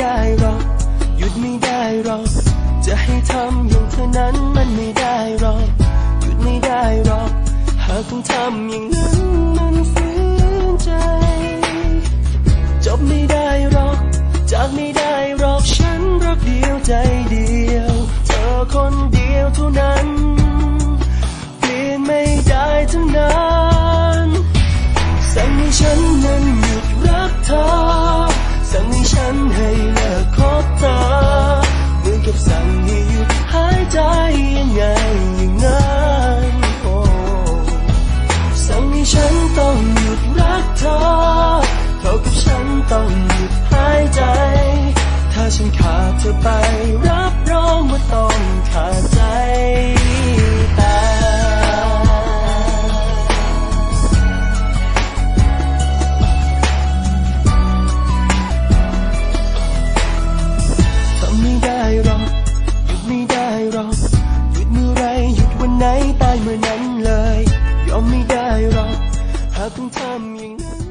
ได้หรอก หยุดไม่ได้หรอก จะให้ทำอย่างเธอนั้นมันไม่ได้หรอก หยุดไม่ได้หรอก หากต้องทำอย่างนั้นมันฝืนใจ จบไม่ได้หรอก จากไม่ได้หรอกฉันรักเดียวใจเดียว นให้เลิกคบเธอเหมือนกับสั่งให้หยุดหายใจยังไงอย่างนั้นโอ้สั่งให้ฉันต้องหยุดรักเธอเท่ากับฉันต้องหยุดหายใจ ถ้าฉันขาดเธอไปรับรองว่าต้องขาด ตายเมื่อนั้นเลย ยอมไม่ได้หรอก หากต้องทำอย่างนั้น